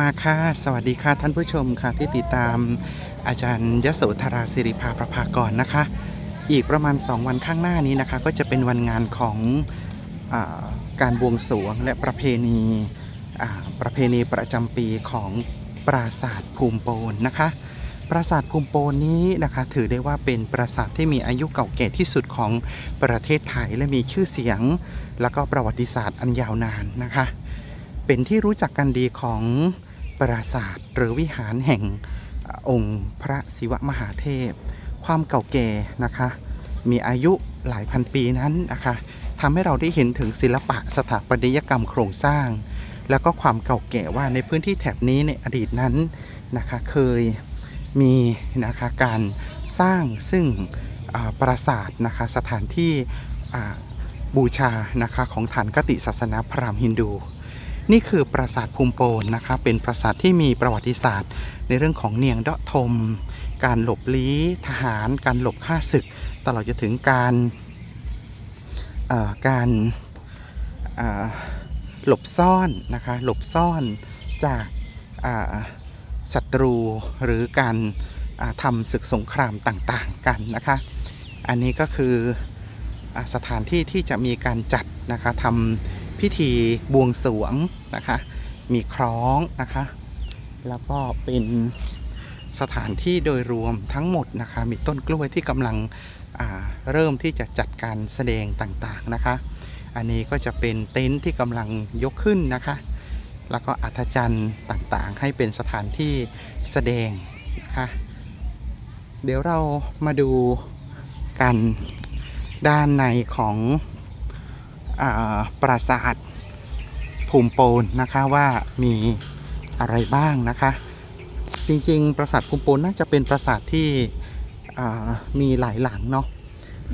มาค่ะ สวัสดีค่ะท่านผู้ชมค่ะที่ติดตามอาจารย์ยโสธราศิริภาประภากรนะคะ อีกประมาณ 2 วันข้างหน้านี้นะคะ ก็จะเป็นวันงานของอาการบวงสรวงและประเพณีประเพณีประจำปีของปราสาทภูมิโปนนะคะ ปราสาทภูมิโปนนี้นะคะ ถือได้ว่าเป็นปราสาทที่มีอายุเก่าแก่ที่สุดของประเทศไทยและมีชื่อเสียง แล้วก็ประวัติศาสตร์อันยาวนานนะคะ เป็นที่รู้จักกันดีของปราสาทหรือวิหารแห่งองค์พระศิวะมหาเทพ ความเก่าแก่นะคะ มีอายุหลายพันปีนั้นนะคะทำให้เราได้เห็นถึงศิลปะสถาปัตยกรรมโครงสร้าง แล้วก็ความเก่าแก่ว่าในพื้นที่แถบนี้ในอดีตนั้นนะคะเคยมีนะคะการสร้างซึ่งปราสาทนะคะสถานที่บูชานะคะของฐานกติศาสนาพราหมณ์ฮินดู นี่คือปราสาทภูมิโปนนะคะเป็นปราสาทที่มีประวัติศาสตร์ ในเรื่องของเนียงเดาะทม การหลบลี้ทหาร การหลบฆ่าศึก ตลอดจนถึงการการหลบซ่อนนะคะหลบซ่อนจากศัตรูหรือการอ่าทำศึกสงครามต่างๆกันนะคะ อันนี้ก็คืออสถานที่ที่จะมีการจัดนะคะทำ พิธีบวงสรวงนะคะ มีคล้องนะคะ แล้วก็เป็นสถานที่โดยรวมทั้งหมดนะคะ มีต้นกล้วยที่กำลังเริ่มที่จะจัดการแสดงต่างๆนะคะ อันนี้ก็จะเป็นเต็นท์ที่กำลังยกขึ้นนะคะ แล้วก็อัธจันทร์ต่างๆ ให้เป็นสถานที่แสดงนะคะ เดี๋ยวเรามาดูกันด้านในของ ปราสาทภูมิโปนนะคะว่ามีอะไรบ้างนะคะ จริงๆ ปราสาทภูมิโปนน่าจะเป็นปราสาทที่มีหลายหลังเนาะ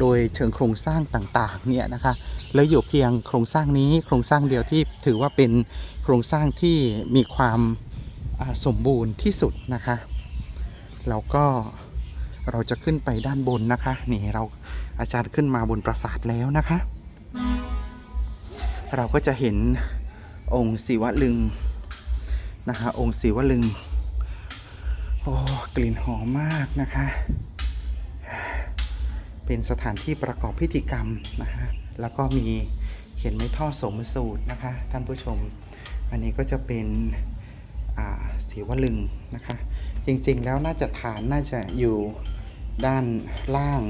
โดยเชิงโครงสร้างต่างๆเนี่ยนะคะแล้วอยู่เพียงโครงสร้างนี้โครงสร้างเดียวที่ถือว่าเป็นโครงสร้างที่มีความาสมบูรณ์ที่สุดนะคะแล้วก็เราจะขึ้นไปด้านบนนะคะ นี่เราอาจารย์ขึ้นมาบนปราสาทแล้วนะคะ เราก็จะเห็นองค์ศิวลึงนะคะ องค์ศิวลึง โอ้กลิ่นหอมมากนะคะ เป็นสถานที่ประกอบพิธีกรรมนะคะแล้วก็มีเห็นไม่ท่อสมสูตรนะคะ ท่านผู้ชม อันนี้ก็จะเป็นอ่าศิวลึงนะคะ จริงๆแล้วน่าจะฐานน่าจะอยู่ด้านล่าง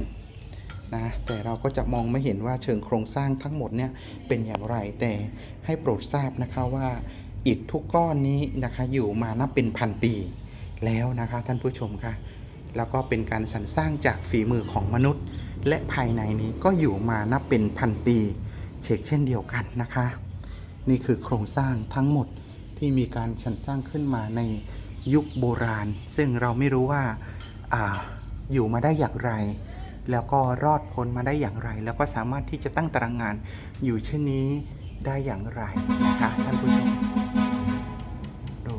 นะแต่เราก็จะมองไม่เห็นว่าเชิงโครงสร้างทั้งหมดเนี่ยเป็นอย่างไรแต่ให้โปรดทราบนะคะว่าอิฐทุกก้อนนี้นะคะอยู่มานับเป็นพันปีแล้วนะคะท่านผู้ชมคะแล้วก็เป็นการสรรสร้างจากฝีมือของมนุษย์ และภายในนี้ก็อยู่มานับเป็นพันปี เชกเช่นเดียวกันนะคะ นี่คือโครงสร้างทั้งหมดที่มีการสรรสร้างขึ้นมาในยุคโบราณ ซึ่งเราไม่รู้ว่าอาอยู่มาได้อย่างไร แล้วก็รอดพ้นมาได้อย่างไร แล้วก็สามารถที่จะตั้งตารางงานอยู่เช่นนี้ได้อย่างไรนะคะท่านผู้ชมดู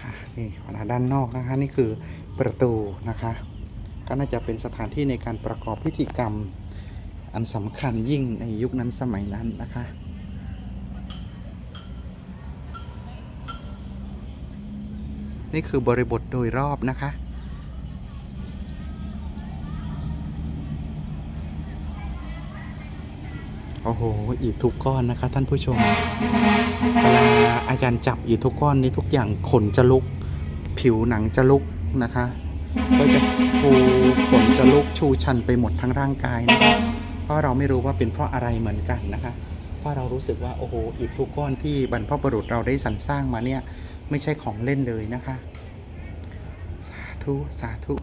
ค่ะนี่ขนาดด้านนอกนะคะ นี่คือประตูนะคะ ก็น่าจะเป็นสถานที่ในการประกอบพิธีกรรม อันสำคัญยิ่งในยุคนั้นสมัยนั้นนะคะนี่คือบริบทโดยรอบนะคะ โอ้โห อีทุกก้อนนะคะท่านผู้ชม เวลาอาจารย์จับอีทุกก้อนนี้ทุกอย่างขนจะลุก ผิวหนังจะลุกนะคะ ก็จะฟู จะลุกชูชันไปหมดทั้งร่างกายนะคะเพราะเราไม่รู้ว่าเป็นเพราะอะไรเหมือนกันนะคะ เพราะเรารู้สึกว่าโอ้โหอิฐทุกก้อนที่บรรพบุรุษเราได้สรรสร้างมาเนี่ยไม่ใช่ของเล่นเลยนะคะ สาธุ สาธุ